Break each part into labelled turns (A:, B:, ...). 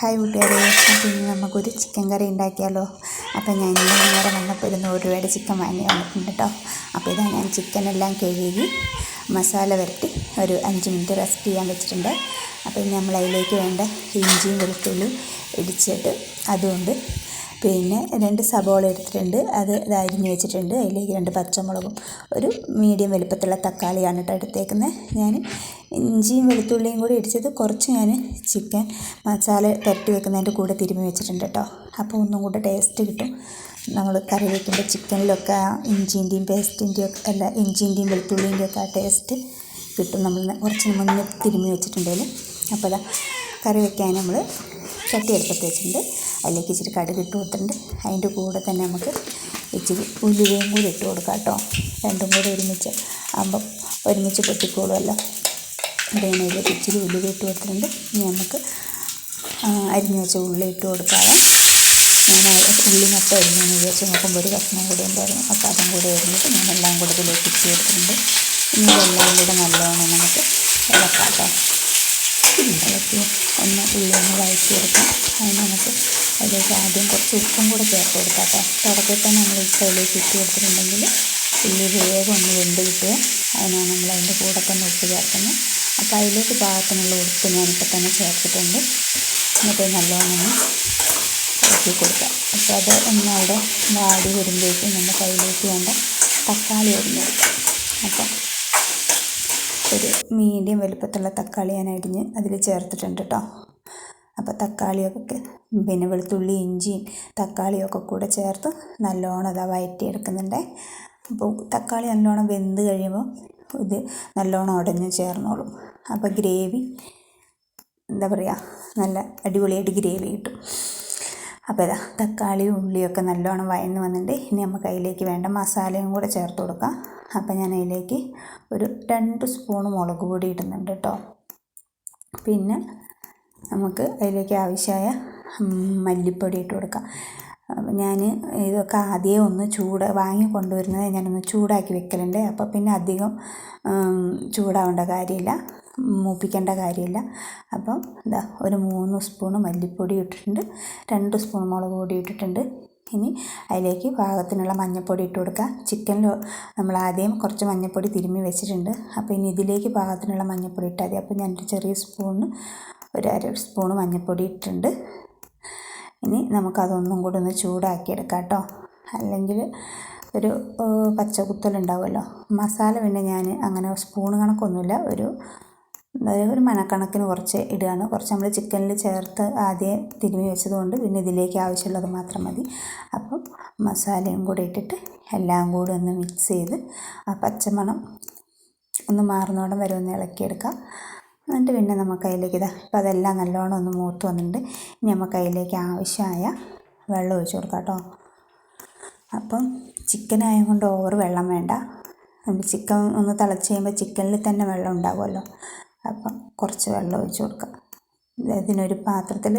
A: Hi കൂട്ടുകാരെ. അപ്പം ഇന്ന് നമുക്കൊരു ചിക്കൻ കറി ഉണ്ടാക്കിയാലോ? അപ്പോൾ ഞാൻ ഇന്ന് നേരെ വന്നപ്പോൾ ഒരു നൂറ് രൂപയുടെ ചിക്കൻ വാങ്ങി വന്നിട്ടുണ്ട് കേട്ടോ അപ്പോൾ ഇതാ ഞാൻ ചിക്കൻ എല്ലാം കഴുകി മസാല വരട്ടി ഒരു അഞ്ച് മിനിറ്റ് റെസ്റ്റ് ചെയ്യാൻ വെച്ചിട്ടുണ്ട്. അപ്പോൾ ഇനി നമ്മൾ അതിലേക്ക് വേണ്ട ഇഞ്ചിയും വെളുത്തുള്ളിയും ഇടിച്ചിട്ട് അതുകൊണ്ട് പിന്നെ രണ്ട് സബോള എടുത്തിട്ടുണ്ട്. അത് അരിഞ്ഞ് വെച്ചിട്ടുണ്ട്. അതിലേക്ക് രണ്ട് പച്ചമുളകും ഒരു മീഡിയം വലുപ്പത്തിലുള്ള തക്കാളിയാണ് കേട്ടോ എടുത്തേക്കുന്നത്. ഞാൻ ഇഞ്ചിയും വെളുത്തുള്ളിയും കൂടി ഇടിച്ചത് കുറച്ച് ഞാൻ ചിക്കൻ മസാല പരട്ടി വെക്കുന്നതിന്റെ കൂടെ തിരുമ്മി വെച്ചിട്ടുണ്ട് കേട്ടോ. അപ്പോൾ ഒന്നും കൂടെ ടേസ്റ്റ് കിട്ടും. നമ്മൾ കറി വയ്ക്കുമ്പോൾ ചിക്കനിലൊക്കെ ഇഞ്ചിന്റെയും പേസ്റ്റിന്റെയും ഒക്കെ അല്ല ഇഞ്ചിന്റെയും വെളുത്തുള്ളിന്റെയും ഒക്കെ ആ ടേസ്റ്റ് കിട്ടും. നമ്മൾ കുറച്ച് മുന്നേ തിരുമ്മി വെച്ചിട്ടുണ്ടെങ്കിൽ അപ്പോൾ കറി വെക്കാൻ നമ്മൾ ചട്ടി എടുത്തിട്ട് വെച്ചിട്ടുണ്ട്. അതിലേക്ക് ഇച്ചിരി കടുക് ഇട്ട് കൊടുത്തിട്ടുണ്ട്. അതിന്റെ കൂടെ തന്നെ നമുക്ക് ഇച്ചിരി ഉലുവയും കൂടി ഇട്ട് കൊടുക്കാം കേട്ടോ. രണ്ടും കൂടി ഒരുമിച്ച് ആകുമ്പം ഒരുമിച്ച് പൊട്ടിക്കോളുമല്ലോ. അതിലേക്ക് ഇച്ചിരി ഉലുവ ഇട്ട് കൊടുത്തിട്ടുണ്ട്. ഇനി നമുക്ക് അരിഞ്ഞ് വെച്ച ഉള്ളി ഇട്ട് കൊടുക്കാം. ഞാൻ ഉള്ളി മൊത്തം അരിഞ്ഞെന്ന് വിചാരിച്ച് നോക്കുമ്പോൾ ഒരു കഷ്ണം കൂടി ഉണ്ടായിരുന്നു. അപ്പോൾ അതും കൂടി അരിഞ്ഞിട്ട് ഞാൻ എല്ലാം കൂടെ ഇതിലേക്ക് ഇച്ചി കൊടുത്തിട്ടുണ്ട് ഇനി ഇതെല്ലാം കൂടെ നല്ലോണം നമുക്ക് ഇളക്കാം കേട്ടോ. ഇളക്കി ഒന്ന് ഉള്ളി ഒന്ന് വഴറ്റി എടുക്കാം അതിന് നമുക്ക് അതിലേക്ക് ആദ്യം കുറച്ച് ഉപ്പും കൂടെ ചേർത്ത് കൊടുക്കാം കേട്ടോ. തുടക്കത്തിൽ തന്നെ നമ്മൾ ഉപ്പ് അതിലേക്ക് ഇട്ട് കൊടുത്തിട്ടുണ്ടെങ്കിൽ ഉള്ളി വേഗം ഒന്ന് വെന്ത് കിട്ടുക. അതിനാണ് നമ്മൾ അതിന്റെ കൂടെ തന്നെ ഉപ്പ് ചേർക്കുന്നത്. അപ്പോൾ അതിലേക്ക് പാകത്തിനുള്ള ഉപ്പ് ഞാനിപ്പോൾ തന്നെ ചേർത്തിട്ടുണ്ട്. എന്നിട്ട് നല്ലോണം ഒന്ന് കൊടുക്കാം. അപ്പോൾ അത് ഒന്ന് അവിടെ വാടി വരുമ്പോഴേക്കും നമുക്ക് അതിലേക്ക് വേണ്ട തക്കാളി അരിഞ്ഞ് കൊടുക്കാം. അപ്പം ഒരു മീഡിയം വലുപ്പത്തുള്ള തക്കാളി ഞാൻ അരിഞ്ഞ് അതിൽ ചേർത്തിട്ടുണ്ട് കേട്ടോ അപ്പോൾ തക്കാളിയൊക്കെ പിന്നെ വെളുത്തുള്ളി ഇഞ്ചിയും തക്കാളിയൊക്കെ കൂടെ ചേർത്ത് നല്ലോണം അതാ വയറ്റിയെടുക്കുന്നുണ്ടേ. അപ്പോൾ തക്കാളി നല്ലോണം വെന്ത് കഴിയുമ്പോൾ ഇത് നല്ലോണം ഉടഞ്ഞ് ചേർന്നോളും. അപ്പോൾ ഗ്രേവി എന്താ പറയുക നല്ല അടിപൊളിയായിട്ട് ഗ്രേവി കിട്ടും. അപ്പോൾ ഇതാ തക്കാളിയും ഉള്ളിയൊക്കെ നല്ലോണം വയന്ന് വന്നിട്ടുണ്ട് ഇനി നമുക്ക് അതിലേക്ക് വേണ്ട മസാലയും കൂടെ ചേർത്ത് കൊടുക്കാം. അപ്പോൾ ഞാൻ അതിലേക്ക് ഒരു രണ്ട് സ്പൂൺ മുളക് പൊടി ഇടുന്നുണ്ട് കേട്ടോ. പിന്നെ നമുക്ക് അതിലേക്ക് ആവശ്യമായ മല്ലിപ്പൊടി ഇട്ട് കൊടുക്കാം. ഞാൻ ഇതൊക്കെ ആദ്യം ഒന്ന് ചൂട് വാങ്ങി കൊണ്ടുവരുന്നത് ഞാനൊന്ന് ചൂടാക്കി വെക്കലുണ്ട്. അപ്പോൾ പിന്നെ അധികം ചൂടാവേണ്ട കാര്യമില്ല മൂപ്പിക്കേണ്ട കാര്യമില്ല. അപ്പം ഇതാ ഒരു മൂന്ന് സ്പൂൺ മല്ലിപ്പൊടി ഇട്ടിട്ടുണ്ട് രണ്ട് സ്പൂൺ മുളക് പൊടി ഇട്ടിട്ടുണ്ട്. ഇനി അതിലേക്ക് പാകത്തിനുള്ള മഞ്ഞൾപ്പൊടി ഇട്ട് കൊടുക്കുക. ചിക്കനിൽ നമ്മൾ ആദ്യം കുറച്ച് മഞ്ഞൾപ്പൊടി തിരുമ്മി വെച്ചിട്ടുണ്ട്. അപ്പോൾ ഇനി ഇതിലേക്ക് പാകത്തിനുള്ള മഞ്ഞൾപ്പൊടി ഇട്ടാൽ മതി. അപ്പോൾ ഞാനൊരു ചെറിയ സ്പൂണ് ഒരു അര സ്പൂണ് മഞ്ഞൾപ്പൊടി ഇട്ടിട്ടുണ്ട്. ഇനി നമുക്കതൊന്നും കൂടി ഒന്ന് ചൂടാക്കിയെടുക്കാം കേട്ടോ. അല്ലെങ്കിൽ ഒരു പച്ച കുത്തലുണ്ടാവുമല്ലോ മസാല പിന്നെ ഞാൻ അങ്ങനെ സ്പൂൺ കണക്കൊന്നുമില്ല. ഒരു ഒരു മനക്കണക്കിന് കുറച്ച് ഇടുകയാണ്. കുറച്ച് നമ്മൾ ചിക്കനിൽ ചേർത്ത് ആദ്യം തിരുമ്മി വെച്ചതുകൊണ്ട് പിന്നെ ഇതിലേക്ക് ആവശ്യമുള്ളത് മാത്രം മതി. അപ്പം മസാലയും കൂടി ഇട്ടിട്ട് എല്ലാം കൂടി ഒന്ന് മിക്സ് ചെയ്ത് ആ പച്ചമണം ഒന്ന് മാറുന്നോടം വരെ ഒന്ന് ഇളക്കിയെടുക്കാം. എന്നിട്ട് പിന്നെ നമുക്ക് അതിലേക്ക് ഇതാ ഇപ്പം അതെല്ലാം നല്ലോണം ഒന്ന് മൂത്ത് വന്നിട്ടുണ്ട്. ഇനി നമുക്ക് അതിലേക്ക് ആവശ്യമായ വെള്ളം ഒഴിച്ചു കൊടുക്കാം കേട്ടോ. അപ്പം ചിക്കൻ ആയതുകൊണ്ട് ഓവർ വെള്ളം വേണ്ട. ചിക്കൻ ഒന്ന് തിളച്ച് കഴിയുമ്പോൾ ചിക്കനിൽ തന്നെ വെള്ളം ഉണ്ടാവുമല്ലോ. അപ്പം കുറച്ച് വെള്ളം ഒഴിച്ച് കൊടുക്കാം. ഇതിനൊരു പാത്രത്തിൽ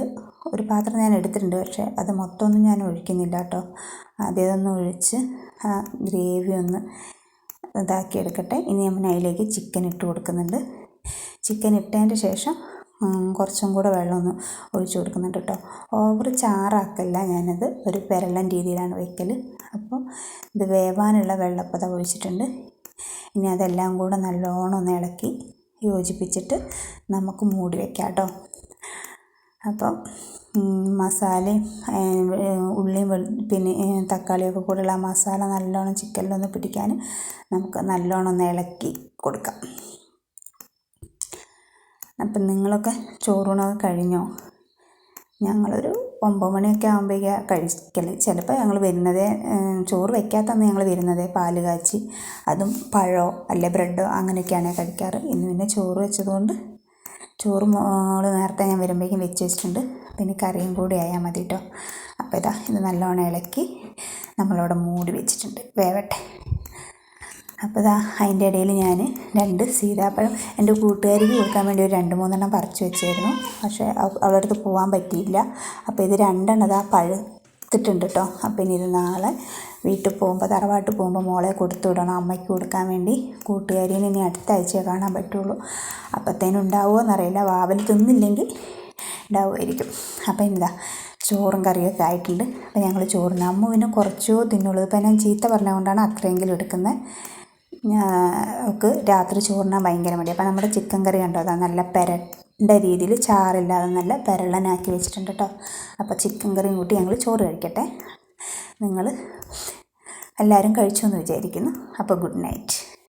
A: ഒരു പാത്രം ഞാൻ എടുത്തിട്ടുണ്ട് പക്ഷേ അത് മൊത്തമൊന്നും ഞാൻ ഒഴിക്കുന്നില്ല കേട്ടോ. ആദ്യം ഒഴിച്ച് ആ ഗ്രേവി ഒന്ന് ഇതാക്കി എടുക്കട്ടെ. ഇനി നമ്മൾ അതിലേക്ക് ചിക്കൻ ഇട്ട് കൊടുക്കുന്നുണ്ട്. ചിക്കൻ ഇട്ടതിന്റെ ശേഷം കുറച്ചും കൂടെ വെള്ളം ഒന്ന് ഒഴിച്ച് കൊടുക്കുന്നുണ്ട് കേട്ടോ. ഓവർ ചാറാക്കല്ല ഞാനത് ഒരു പെരളൻ രീതിയിലാണ് വയ്ക്കൽ അപ്പോൾ ഇത് വേവാനുള്ള വെള്ളപ്പത ഒഴിച്ചിട്ടുണ്ട്. ഇനി അതെല്ലാം കൂടെ നല്ലോണം ഒന്ന് ഇളക്കി യോജിപ്പിച്ചിട്ട് നമുക്ക് മൂടി വയ്ക്കാം കേട്ടോ. അപ്പം മസാലയും ഉള്ളിയും പിന്നെ തക്കാളിയൊക്കെ കൂടെയുള്ള ആ മസാല നല്ലോണം ചിക്കനിലൊന്ന് പിടിക്കാൻ നമുക്ക് നല്ലോണം ഒന്ന് ഇളക്കി കൊടുക്കാം. അപ്പം നിങ്ങളൊക്കെ ചോറൂണൊക്കെ കഴിഞ്ഞോ? ഞങ്ങളൊരു ഒമ്പത് മണിയൊക്കെ ആകുമ്പോഴേക്കാണ് കഴിക്കൽ ചിലപ്പോൾ ഞങ്ങൾ വരുന്നത് ചോറ് വെക്കാത്തന്ന് ഞങ്ങൾ വരുന്നത് പാൽ കാച്ചി അതും പഴമോ അല്ലെ ബ്രെഡോ അങ്ങനെയൊക്കെയാണ് കഴിക്കാറ്. ഇന്ന് പിന്നെ ചോറ് വെച്ചതുകൊണ്ട് ചോറ് മോൾ നേരത്തെ ഞാൻ വരുമ്പോഴേക്കും വെച്ച് വെച്ചിട്ടുണ്ട്. പിന്നെ കറിയും കൂടി ആയാൽ മതി കേട്ടോ അപ്പോൾ ഇതാ ഇത് നല്ലോണം ഇളക്കി നമ്മളവിടെ മൂടി വെച്ചിട്ടുണ്ട്. വേവട്ടെ. അപ്പോൾ ഇതാ അതിന്റെ ഇടയിൽ ഞാൻ രണ്ട് സീതാപ്പഴം എന്റെ കൂട്ടുകാരിക്ക് കൊടുക്കാൻ വേണ്ടി ഒരു രണ്ട് മൂന്നെണ്ണം പറിച്ച് വെച്ചായിരുന്നു. പക്ഷേ അവളുടെ അടുത്ത് പോകാൻ പറ്റിയില്ല. അപ്പോൾ ഇത് രണ്ടെണ്ണം ഇതാ പഴുത്തിട്ടുണ്ട് കേട്ടോ. അപ്പോൾ ഇനി ഇത് നാളെ വീട്ടിൽ പോകുമ്പോൾ തറവാട്ടിൽ പോകുമ്പോൾ മോളെ കൊടുത്തു വിടണം അമ്മയ്ക്ക് കൊടുക്കാൻ വേണ്ടി. കൂട്ടുകാരിനെ ഇനി അടുത്ത ആഴ്ചയെ കാണാൻ പറ്റുള്ളൂ. അപ്പോഴത്തേനും ഉണ്ടാവുമോ എന്നറിയില്ല. വാവൽ തിന്നില്ലെങ്കിൽ ഉണ്ടാവുമായിരിക്കും. അപ്പോൾ എന്താ ചോറും കറിയൊക്കെ ആയിട്ടുണ്ട്. അപ്പോൾ ഞങ്ങൾ ചോറിന് അമ്മുവിനെ കുറച്ചോ തിന്നുള്ളൂ. ഇപ്പം ഞാൻ ചീത്ത പറഞ്ഞതുകൊണ്ടാണ് അത്രയെങ്കിലും എടുക്കുന്നത്. ഒക്കെ രാത്രി ചോറിനാൻ ഭയങ്കര മടി അപ്പോൾ നമ്മുടെ ചിക്കൻ കറി കണ്ടോ? അതാ നല്ല പെരണ്ട രീതിയിൽ ചാറില്ലാതെ നല്ല പെരളനാക്കി വെച്ചിട്ടുണ്ട് കേട്ടോ അപ്പോൾ ചിക്കൻ കറിയും കൂട്ടി ഞങ്ങൾ ചോറ് കഴിക്കട്ടെ. നിങ്ങൾ എല്ലാവരും കഴിച്ചു എന്ന് വിചാരിക്കുന്നു. അപ്പോൾ ഗുഡ് നൈറ്റ്.